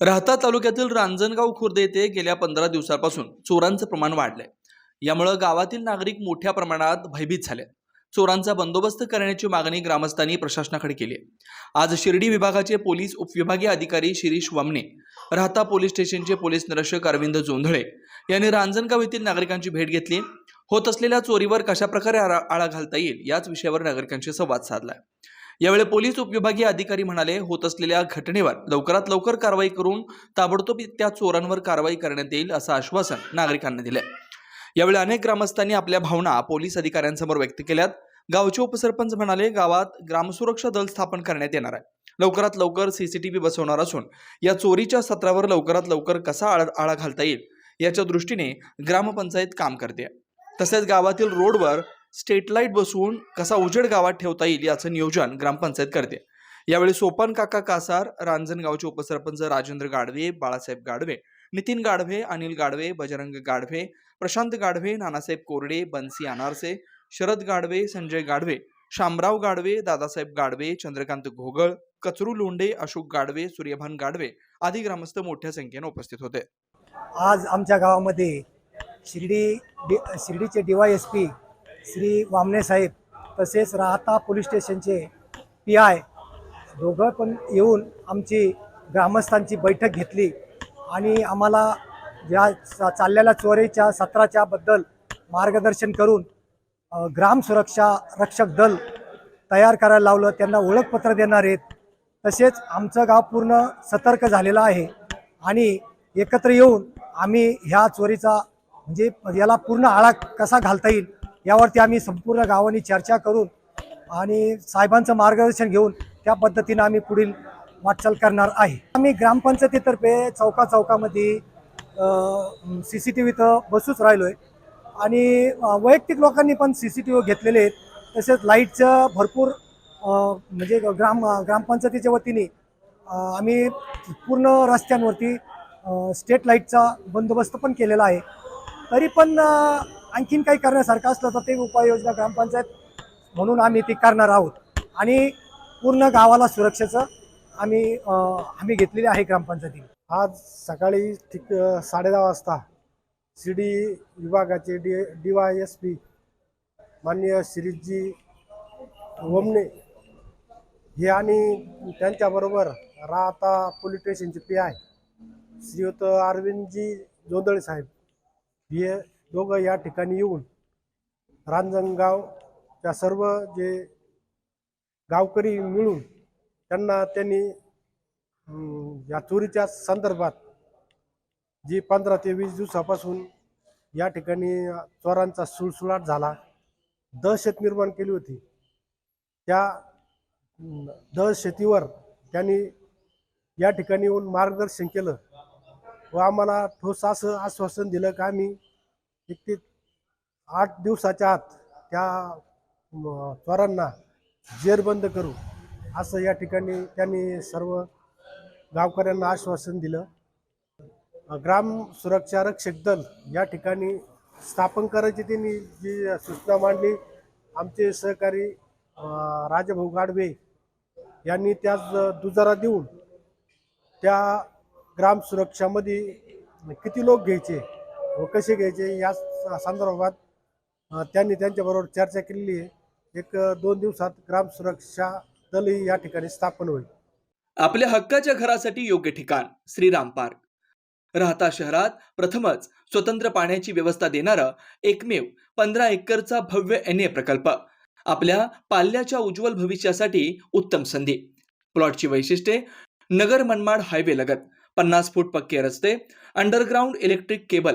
राहता तालुक्यातील रांजणगाव खुर्द येथे गेल्या पंधरा दिवसापासून चोरांचं प्रमाण वाढलंय. यामुळं गावातील नागरिक मोठ्या प्रमाणात भयभीत झाले. चोरांचा बंदोबस्त करण्याची मागणी ग्रामस्थांनी प्रशासनाकडे केली. आज शिर्डी विभागाचे पोलीस उपविभागीय अधिकारी शिरीष वामने राहता पोलीस स्टेशनचे पोलीस निरीक्षक अरविंद जोंधळे यांनी रांजणगाव येथील नागरिकांची भेट घेतली. होत असलेल्या चोरीवर कशाप्रकारे आळा आळा घालता येईल याच विषयावर नागरिकांशी संवाद साधला. यावेळी पोलीस उपविभागीय अधिकारी म्हणाले होत असलेल्या घटनेवर लवकरात लवकर कारवाई करून ताबडतोब त्या चोरांवर कारवाई करण्यात येईल असं आश्वासन नागरिकांना दिलंय. यावेळी अनेक ग्रामस्थांनी आपल्या भावना पोलीस अधिकाऱ्यांसमोर व्यक्त केल्यात. गावचे उपसरपंच म्हणाले गावात ग्रामसुरक्षा दल स्थापन करण्यात येणार आहे. लवकरात लवकर सीसीटीव्ही बसवणार असून या चोरीच्या सत्रावर लवकरात लवकर कसा आळा आळा घालता येईल याच्या दृष्टीने ग्रामपंचायत काम करते. तसेच गावातील रोडवर स्टेटलाईट लाइट बसवून कसा उजेड गावात ठेवता येईल याचं नियोजन ग्रामपंचायत करते. यावेळी सोपान काका कासार रांजणगावचे उपसरपंच राजेंद्र गाडवे बाळासाहेब गाडवे नितीन गाढवे अनिल गाडवे बजरंग गाढवे प्रशांत गाढवे नानासाहेब कोरडे बन्सी अनारसे शरद गाडवे संजय गाडवे शामराव गाडवे दादासाहेब गाडवे चंद्रकांत घोगळ कचरू लोंडे अशोक गाडवे सूर्यभान गाडवे आदी ग्रामस्थ मोठ्या संख्येने उपस्थित होते. आज आमच्या गावामध्ये Shirdi शिर्डीचे D Y S P Shri Wamane saheb तसेच राहता पोलीस स्टेशनचे पी आय दोघं पण येऊन आमची ग्रामस्थांची बैठक घेतली आणि आम्हाला या चा- चाललेल्या चोरीच्या सत्राच्या बद्दल मार्गदर्शन करून ग्राम सुरक्षा रक्षक दल तयार करायला लावलं त्यांना ओळखपत्र देणार आहेत. तसेच आमचं गाव पूर्ण सतर्क झालेलं आहे आणि एकत्र येऊन आम्ही ह्या चोरीचा म्हणजे याला पूर्ण आळा कसा घालता येईल यावरती आम्ही संपूर्ण गावांनी चर्चा करून आणि साहेबांचं मार्गदर्शन घेऊन त्या पद्धतीनं आम्ही पुढील वाटचाल करणार आहे. आम्ही ग्रामपंचायतीतर्फे चौका चौकामध्ये सी सी टी व्ही बसूच राहिलो आहे आणि वैयक्तिक लोकांनी पण सी सी टी व्ही घेतलेले आहेत. तसेच लाईटचं भरपूर म्हणजे ग्राम ग्रामपंचायतीच्या वतीने आम्ही पूर्ण रस्त्यांवरती स्टेट लाईटचा बंदोबस्त पण केलेला आहे. तरी पण आणखीन काही करण्यासारखं असलं तर ते उपाययोजना ग्रामपंचायत म्हणून आम्ही ती करणार आहोत. आणि पूर्ण गावाला सुरक्षेचं आम्ही आम्ही हमी घेतलेली आहे ग्रामपंचायतीने. आज सकाळी ठीक साडे दहा वाजता डी विभागाचे D D Y S P माननीय श्रीजी वमने हे आणि त्यांच्याबरोबर राहता पोलीस स्टेशनचे पी आय श्रीयुत अरविंदजी जोंदळे साहेब हे दोघं या ठिकाणी येऊन रांजणगावच्या सर्व जे गावकरी मिळून त्यांना त्यांनी या चोरीच्या संदर्भात जी पंधरा ते वीस दिवसापासून या ठिकाणी चोरांचा सुळसुळाट झाला दहशत निर्माण केली होती. त्या दहशतीवर त्यांनी या ठिकाणी येऊन मार्गदर्शन केलं व आम्हाला ठोस असं आश्वासन दिलं का आम्ही एक ते आठ दिवसाच्या आत त्या चोरांना जेरबंद करू असं या ठिकाणी त्यांनी सर्व गावकऱ्यांना आश्वासन दिलं. ग्राम सुरक्षा रक्षक दल या ठिकाणी स्थापन करायची त्यांनी जी सूचना मांडली. आमचे सहकारी राजभाऊ गाडवे यांनी त्याच दुजारा देऊन त्या ग्राम सुरक्षामध्ये किती लोक घ्यायचे व कसे घ्यायचे या संदर्भात त्यांनी त्यांच्याबरोबर चर्चा केलेली आहे. एक दोन दिवसात ग्राम सुरक्षा दलही या ठिकाणी स्थापन होईल. आपल्या हक्काच्या घरासाठी योग्य ठिकाण श्रीराम पार्क. राहता शहरात प्रथमच स्वतंत्र पाण्याची व्यवस्था देणारं एकमेव पंधरा एकरचा भव्य एन ए प्रकल्प. आपल्या पाल्याच्या उज्ज्वल भविष्यासाठी उत्तम संधी. प्लॉटची वैशिष्ट्ये नगर मनमाड हायवे लगत पन्नास फूट पक्के रस्ते underground electric cable